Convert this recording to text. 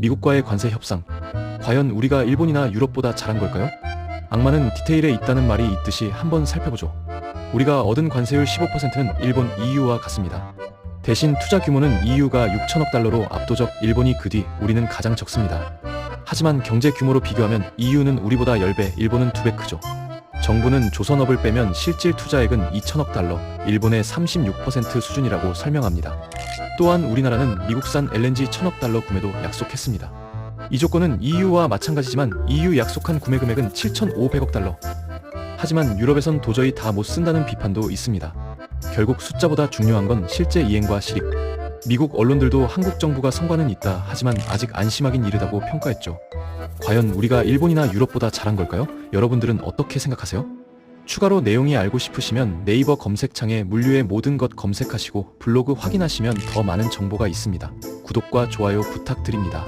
미국과의 관세 협상. 과연 우리가 일본이나 유럽보다 잘한 걸까요? 악마는 디테일에 있다는 말이 있듯이 한번 살펴보죠. 우리가 얻은 관세율 15%는 일본 EU와 같습니다. 대신 투자 규모는 EU가 6천억 달러로 압도적 일본이 그 뒤 우리는 가장 적습니다. 하지만 경제 규모로 비교하면 EU는 우리보다 10배, 일본은 2배 크죠. 정부는 조선업을 빼면 실질 투자액은 2천억 달러, 일본의 36% 수준이라고 설명합니다. 또한 우리나라는 미국산 LNG 1천억 달러 구매도 약속했습니다. 이 조건은 EU와 마찬가지지만 EU 약속한 구매 금액은 7,500억 달러. 하지만 유럽에선 도저히 다 못 쓴다는 비판도 있습니다. 결국 숫자보다 중요한 건 실제 이행과 실익. 미국 언론들도 한국 정부가 성과는 있다 하지만 아직 안심하긴 이르다고 평가했죠. 과연 우리가 일본이나 유럽보다 잘한 걸까요? 여러분들은 어떻게 생각하세요? 추가로 내용이 알고 싶으시면 네이버 검색창에 물류의 모든 것 검색하시고 블로그 확인하시면 더 많은 정보가 있습니다. 구독과 좋아요 부탁드립니다.